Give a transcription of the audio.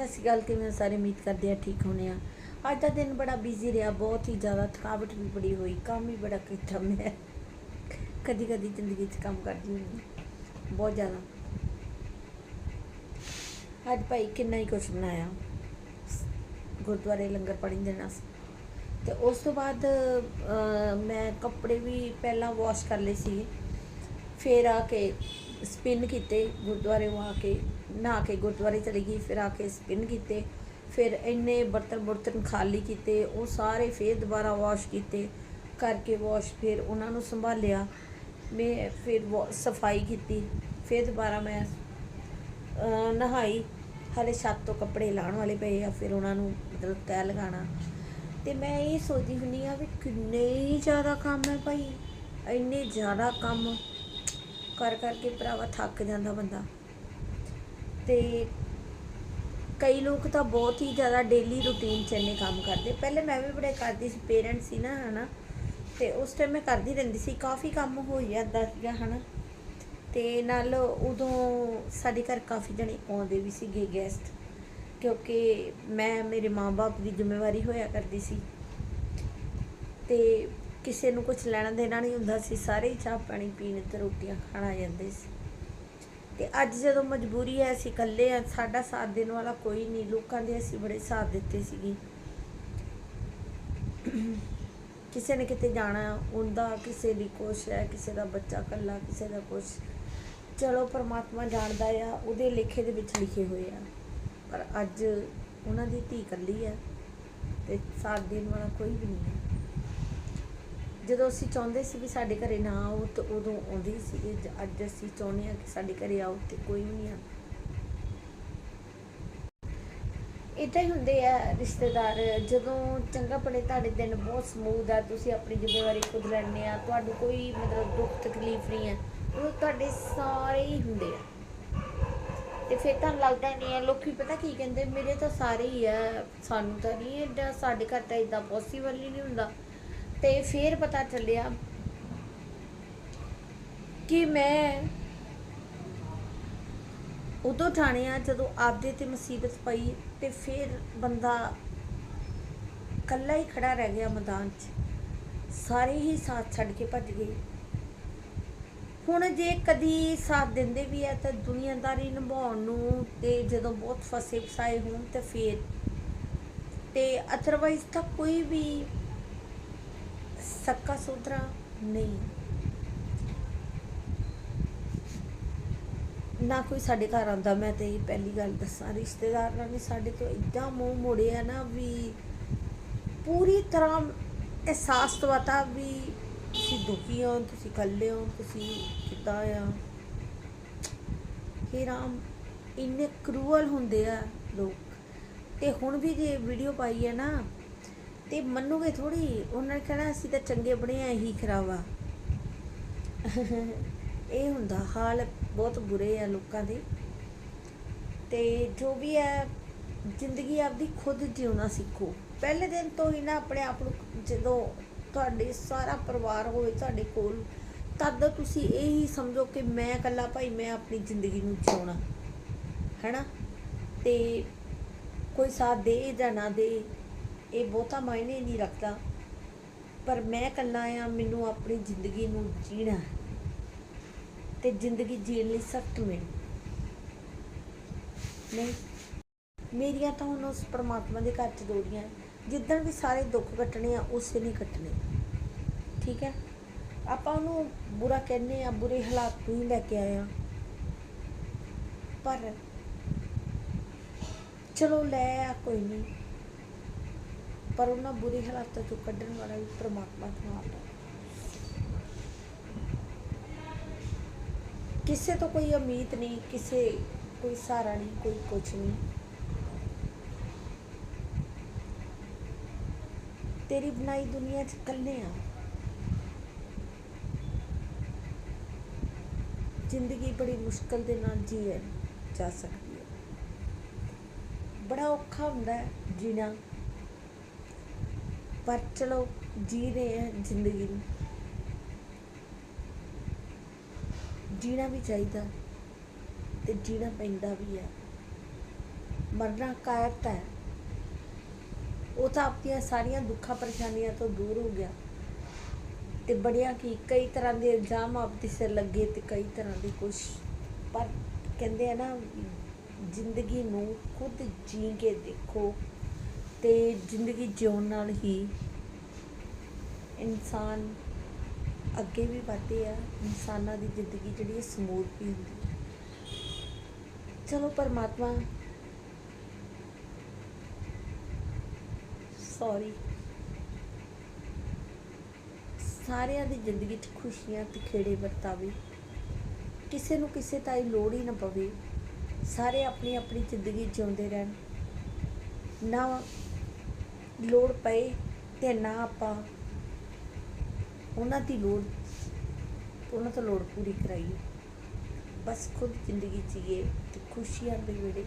ਸਤਿ ਸ਼੍ਰੀ ਅਕਾਲ ਕਿਵੇਂ ਸਾਰੇ ਉਮੀਦ ਕਰਦੇ ਆ ਠੀਕ ਹੋਣੇ ਆ ਅੱਜ ਦਾ ਦਿਨ ਬੜਾ ਬਿਜ਼ੀ ਰਿਹਾ ਬਹੁਤ ਹੀ ਜ਼ਿਆਦਾ ਥਕਾਵਟ ਵੀ ਬੜੀ ਹੋਈ ਕੰਮ ਵੀ ਬੜਾ ਕੀਤਾ ਮੈਂ। ਕਦੀ ਕਦੀ ਜ਼ਿੰਦਗੀ 'ਚ ਕੰਮ ਕਰਦੀ ਹੁੰਦੀ ਬਹੁਤ ਜ਼ਿਆਦਾ। ਅੱਜ ਭਾਈ ਕਿੰਨਾ ਹੀ ਕੁਛ ਬਣਾਇਆ। ਗੁਰਦੁਆਰੇ ਲੰਗਰ ਪਾਣੀ ਦੇਣਾ ਸੀ। ਤੇ ਉਸ ਤੋਂ ਬਾਅਦ ਅਹ, ਮੈਂ ਕੱਪੜੇ ਵੀ ਪਹਿਲਾਂ ਵਾਸ਼ ਕਰ ਲਏ ਸੀ ਫਿਰ ਆ ਕੇ ਸਪਿਨ ਕੀਤੇ, ਗੁਰਦੁਆਰੇ ਆ ਕੇ ਨਹਾ ਕੇ ਗੁਰਦੁਆਰੇ ਚਲੀ ਗਈ, ਫਿਰ ਆ ਕੇ ਸਪਿਨ ਕੀਤੇ, ਫਿਰ ਇੰਨੇ ਬਰਤਨ ਬਰਤਨ ਖਾਲੀ ਕੀਤੇ, ਉਹ ਸਾਰੇ ਫਿਰ ਦੁਬਾਰਾ ਵਾਸ਼ ਕੀਤੇ, ਕਰਕੇ ਵਾਸ਼ ਫਿਰ ਉਹਨਾਂ ਨੂੰ ਸੰਭਾਲਿਆ। ਮੈਂ ਫਿਰ ਵਾ- ਸਫ਼ਾਈ ਕੀਤੀ, ਫਿਰ ਦੁਬਾਰਾ ਮੈਂ ਨਹਾਈ। ਹਾਲੇ ਛੱਤ ਤੋਂ ਕੱਪੜੇ ਲਾਉਣ ਵਾਲੇ ਪਏ ਆ, ਫਿਰ ਉਹਨਾਂ ਨੂੰ ਮਤਲਬ ਤੈਅ ਲਗਾਉਣਾ। ਤੇ ਮੈਂ ਇਹ ਸੋਚਦੀ ਹੁੰਦੀ ਆ ਵੀ ਕਿੰਨੇ ਜ਼ਿਆਦਾ ਕੰਮ ਹੈ ਭਾਈ, ਇੰਨੇ ਜ਼ਿਆਦਾ ਕੰਮ। ਕਰ ਕਰਕੇ ਭਰਾਵਾ ਥੱਕ ਜਾਂਦਾ ਬੰਦਾ। ਤੇ ਕਈ ਲੋਕ ਤਾਂ ਬਹੁਤ ਹੀ ਜ਼ਿਆਦਾ ਡੇਲੀ ਰੁਟੀਨ ਚ ਇੰਨੇ ਕੰਮ ਕਰਦੇ। ਪਹਿਲੇ ਮੈਂ ਵੀ ਬੜੇ ਕਰਦੀ ਸੀ ਪੇਰੈਂਟਸ ਸੀ ਨਾ, ਹਨਾ। ਤੇ ਉਸ ਟਾਈਮ ਮੈਂ ਕਰਦੀ ਰਹਿੰਦੀ ਸੀ, ਕਾਫੀ ਕੰਮ ਹੋ ਜਾਂਦਾ ਸੀਗਾ, ਹਨਾ। ਤੇ ਨਾਲ ਉਦੋਂ ਸਾਡੇ ਘਰ ਕਾਫੀ ਜਣੇ ਆਉਂਦੇ ਵੀ ਸੀਗੇ ਗੈਸਟ ਕਿਉਂਕਿ ਮੈਂ, ਮੇਰੇ ਮਾਂ-ਬਾਪ ਦੀ ਜ਼ਿੰਮੇਵਾਰੀ ਹੋਇਆ ਕਰਦੀ ਸੀ। ਤੇ ਕਿਸੇ ਨੂੰ ਕੁਝ ਲੈਣਾ ਦੇਣਾ ਨਹੀਂ ਹੁੰਦਾ ਸੀ, ਸਾਰੇ ਹੀ ਚਾਹ ਪਾਣੀ ਪੀਣ ਤੇ ਰੋਟੀਆਂ ਖਾਣ ਆ ਜਾਂਦੇ ਸੀ। ਤੇ ਅੱਜ ਜਦੋਂ ਮਜਬੂਰੀ ਹੈ, ਅਸੀਂ ਇਕੱਲੇ ਆ ਸਾਡਾ ਸਾਥ ਦੇਣ ਵਾਲਾ ਕੋਈ ਨਹੀਂ, ਲੋਕਾਂ ਦੇ ਅਸੀਂ ਬੜੇ ਸਾਥ ਦਿੱਤੇ ਸੀਗੇ। ਕਿਸੇ ਨੇ ਕਿਤੇ ਜਾਣਾ, ਉਹਦਾ ਕਿਸੇ ਦੀ ਕੁਛ ਹੈ, ਕਿਸੇ ਦਾ ਬੱਚਾ ਕੱਲਾ ਕਿਸੇ ਦਾ ਕੁਛ। ਚਲੋ, ਪਰਮਾਤਮਾ ਜਾਣਦਾ ਆ, ਉਹਦੇ ਲੇਖੇ ਦੇ ਵਿੱਚ ਲਿਖੇ ਹੋਏ ਆ। ਪਰ ਅੱਜ ਉਹਨਾਂ ਦੀ ਧੀ ਕੱਲੀ ਆ, ਤੇ ਸਾਥ ਦੇਣ ਵਾਲਾ ਕੋਈ ਵੀ ਨਹੀਂ ਹੈ। ਜਦੋਂ ਅਸੀਂ ਚਾਹੁੰਦੇ ਸੀ ਵੀ ਸਾਡੇ ਘਰੇ ਨਾ ਆਓ ਤਾਂ ਉਦੋਂ ਆਉਂਦੀ ਸੀ। ਸੀਗੇ ਅੱਜ ਅਸੀਂ ਚਾਹੁੰਦੇ ਆ ਕਿ ਸਾਡੇ ਘਰੇ ਆਓ ਤੇ ਕੋਈ ਵੀ ਨਹੀਂ ਆਉਂਦਾ। ਇਦਾਂ ਹੀ ਹੁੰਦੇ ਆ ਰਿਸ਼ਤੇਦਾਰ। ਜਦੋਂ ਚੰਗਾ ਪੜੇ ਤੁਹਾਡੇ ਦਿਨ ਬਹੁਤ ਸਮੂਥ ਆ, ਤੁਸੀਂ ਆਪਣੀ ਜ਼ਿੰਮੇਵਾਰੀ ਖੁਦ ਲੈਣੇ ਆ, ਤੁਹਾਨੂੰ ਕੋਈ ਮਤਲਬ ਦੁੱਖ ਤਕਲੀਫ ਨਹੀਂ ਹੈ ਉਹ ਤੁਹਾਡੇ ਸਾਰੇ ਹੀ ਹੁੰਦੇ ਆ। ਤੇ ਫਿਰ ਤਾਂ ਲੱਗਦਾ ਨਹੀਂ ਹੈ ਲੋਕੀ ਪਤਾ ਕੀ ਕਹਿੰਦੇ, ਮੇਰੇ ਤਾਂ ਸਾਰੇ ਹੀ ਆ, ਸਾਨੂੰ ਤਾਂ ਨਹੀਂ ਏਡਾ ਸਾਡੇ ਘਰ ਤਾਂ ਇਦਾਂ ਪੋਸੀਬਲ ਹੀ ਨਹੀਂ ਹੁੰਦਾ। ਤੇ ਫਿਰ ਪਤਾ ਚੱਲਿਆ ਕਿ ਮੈਂ ਉਦੋਂ ਠਾਣਿਆ ਜਦੋਂ ਆਪਦੇ ਤੇ ਮੁਸੀਬਤ ਪਈ ਤੇ ਫਿਰ ਬੰਦਾ ਇਕੱਲਾ ਹੀ ਖੜਾ ਰਹਿ ਗਿਆ ਮੈਦਾਨ 'ਚ। ਸਾਰੇ ਹੀ ਸਾਥ ਛੱਡ ਕੇ ਭੱਜ ਗਏ। ਹੁਣ ਜੇ ਕਦੀ ਸਾਥ ਦਿੰਦੇ ਵੀ ਆ ਤਾਂ ਦੁਨੀਆਦਾਰੀ ਨਿਭਾਉਣ ਨੂੰ ਤੇ ਜਦੋਂ ਬਹੁਤ ਫਸੇ ਫਸਾਏ ਹੋਣ ਤੇ ਫਿਰ। ਤੇ ਅਦਰਵਾਈਜ਼ ਤਾਂ ਕੋਈ ਵੀ ਸੱਕਾ ਸੁਧਰਾ ਨਹੀਂ। ਨਾ ਕੋਈ ਸਾਡੇ ਘਰ ਆਉਂਦਾ, ਮੈਂ ਤੇ ਇਹ ਪਹਿਲੀ ਗੱਲ ਦੱਸਾਂ, ਰਿਸ਼ਤੇਦਾਰਾਂ ਨੇ ਸਾਡੇ ਤੋਂ ਇਦਾਂ ਮੂੰਹ ਮੋੜਿਆ ਨਾ ਵੀ ਪੂਰੀ ਤਰ੍ਹਾਂ ਅਹਿਸਾਸ ਦਵਾਤਾ ਵੀ ਤੁਸੀਂ ਦੁਖੀ ਹੋ, ਤੁਸੀਂ ਇਕੱਲੇ ਹੋ, ਤੁਸੀਂ ਕਿੱਦਾਂ ਆ? हे ਰਾਮ, ਇੰਨੇ ਕਰੂਅਲ ਹੁੰਦੇ ਆ ਲੋਕ। ਤੇ ਹੁਣ ਵੀ ਜੇ ਵੀਡੀਓ ਪਾਈ ਹੈ ਨਾ ਤੇ ਮੰਨੂਗੇ ਥੋੜੀ ਉਹਨਾਂ ਨੇ ਕਹਿਣਾ ਅਸੀਂ ਤਾਂ ਚੰਗੇ ਬਣੇ ਆ, ਇਹੀ ਖਰਾਬ। ਆ ਇਹ ਹੁੰਦਾ, ਹਾਲ ਬਹੁਤ ਬੁਰੇ ਆ ਲੋਕਾਂ ਦੇ। ਤੇ ਜੋ ਵੀ ਹੈ ਜ਼ਿੰਦਗੀ ਆਪਦੀ ਖੁਦ ਜਿਉਣਾ ਸਿੱਖੋ। ਪਹਿਲੇ ਦਿਨ ਤੋਂ ਹੀ ਨਾ ਆਪਣੇ ਆਪ ਨੂੰ ਜਦੋਂ ਤੁਹਾਡੇ ਸਾਰਾ ਪਰਿਵਾਰ ਹੋਵੇ ਤੁਹਾਡੇ ਕੋਲ, ਤਦ ਤੁਸੀਂ ਇਹ ਹੀ ਸਮਝੋ ਕਿ ਮੈਂ ਇਕੱਲਾ ਭਾਈ, ਮੈਂ ਆਪਣੀ ਜ਼ਿੰਦਗੀ ਨੂੰ ਜਿਉਣਾ। ਹੈਨਾ? ਤੇ ਕੋਈ ਸਾਥ ਦੇ ਜਾਂ ਨਾ ਦੇ ਇਹ ਬਹੁਤਾ ਮਾਇਨੇ ਨਹੀਂ ਰੱਖਦਾ। ਪਰ ਮੈਂ ਇਕੱਲਾ ਆ, ਮੈਨੂੰ ਆਪਣੀ ਜ਼ਿੰਦਗੀ ਨੂੰ ਜੀਣਾ ਹੈ। ਤੇ ਜ਼ਿੰਦਗੀ ਜੀਣ ਲਈ ਸਖਤ ਮਿਹਨਤ। ਨਹੀਂ, ਮੇਰੀਆਂ ਤਾਂ ਹੁਣ ਉਸ ਪ੍ਰਮਾਤਮਾ ਦੇ ਘਰ ਚ ਦੋੜੀਆਂ ਜਿੱਦਣ ਵੀ ਸਾਰੇ ਦੁੱਖ ਕੱਟਣੇ ਆ, ਉਸੇ ਨੇ ਕੱਟਣੇ। ਠੀਕ ਹੈ? ਆਪਾਂ ਉਹਨੂੰ ਬੁਰਾ ਕਹਿੰਦੇ ਆ, ਬੁਰੇ ਹਾਲਾਤ ਨੂੰ ਹੀ ਲੈ ਕੇ ਆਏ ਆ। ਪਰ ਚਲੋ, ਲੈ ਆ, ਕੋਈ ਨਹੀਂ। ਪਰ ਉਹਨਾਂ ਬੁਰੀ ਹਾਲਾਤਾਂ ਚੋਂ ਕੱਢਣ ਵਾਲਾ ਵੀ ਪ੍ਰਮਾਤਮਾ ਤੋਂ ਹੈ। ਕਿਸੇ ਤੋਂ ਕੋਈ ਉਮੀਦ ਨਹੀਂ, ਕਿਸੇ, ਕੋਈ ਸਹਾਰਾ ਨਹੀਂ, ਕੋਈ ਕੁਝ ਨਹੀਂ। ਤੇਰੀ ਬਣਾਈ ਦੁਨੀਆ 'ਚ ਇਕੱਲੇ ਆ। ਜ਼ਿੰਦਗੀ ਬੜੀ ਮੁਸ਼ਕਲ ਦੇ ਨਾਲ ਜੀਏ ਜਾ ਸਕਦੀ ਹੈ। ਬੜਾ ਔਖਾ ਹੁੰਦਾ ਹੈ ਜੀਣਾ। ਪਰ ਚਲੋ, ਜੀ ਰਹੇ ਹਾਂ ਜ਼ਿੰਦਗੀ ਨੂੰ। ਜੀਣਾ ਵੀ ਚਾਹੀਦਾ ਤੇ ਜੀਣਾ ਪੈਂਦਾ ਵੀ ਹੈ ਮਰਨਾ ਕਾਇਰਤਾ ਹੈ। ਉਹ ਤਾਂ ਆਪਣੀਆਂ ਸਾਰੀਆਂ ਦੁੱਖਾਂ ਪਰੇਸ਼ਾਨੀਆਂ ਤੋਂ ਦੂਰ ਹੋ ਗਿਆ। ਤੇ ਬੜਿਆ ਕੀ, ਕਈ ਤਰ੍ਹਾਂ ਦੇ ਇਲਜ਼ਾਮ ਆਪਦੇ ਸਿਰ ਲੱਗੇ ਤੇ ਕਈ ਤਰ੍ਹਾਂ ਦੇ ਕੁਛ। ਪਰ ਕਹਿੰਦੇ ਆ ਨਾ, ਜ਼ਿੰਦਗੀ ਨੂੰ ਖੁਦ ਜੀ ਕੇ ਦੇਖੋ। ਤੇ ਜ਼ਿੰਦਗੀ ਜਿਉਣ ਨਾਲ ਹੀ ਇਨਸਾਨ ਅੱਗੇ ਵੀ ਵਧਦੇ ਆ, ਇਨਸਾਨਾਂ ਦੀ ਜ਼ਿੰਦਗੀ ਜਿਹੜੀ ਹੈ ਸਮੂਥ ਵੀ ਹੁੰਦੀ ਹੈ ਚਲੋ ਪਰਮਾਤਮਾ ਸੌਰੀ ਸਾਰਿਆਂ ਦੀ ਜ਼ਿੰਦਗੀ 'ਚ ਖੁਸ਼ੀਆਂ ਤੇ ਖੇੜੇ ਵਰਤਾਵੇ। ਕਿਸੇ ਨੂੰ ਕਿਸੇ ਤਾਈ ਲੋੜ ਹੀ ਨਾ ਪਵੇ, ਸਾਰੇ ਆਪਣੀ ਆਪਣੀ ਜ਼ਿੰਦਗੀ ਜਿਉਂਦੇ ਰਹਿਣ। ਨਾ ਲੋੜ ਪਏ ਤੇ ਨਾ ਆਪਾਂ ਉਹਨਾਂ ਦੀ ਲੋੜ, ਉਹਨਾਂ ਤੋਂ ਲੋੜ ਪੂਰੀ ਕਰਾਈਏ। ਬਸ ਖੁਦ ਜ਼ਿੰਦਗੀ ਜੀਏ ਤੇ ਖੁਸ਼ੀਆਂ ਦੇ ਵੇੜੇ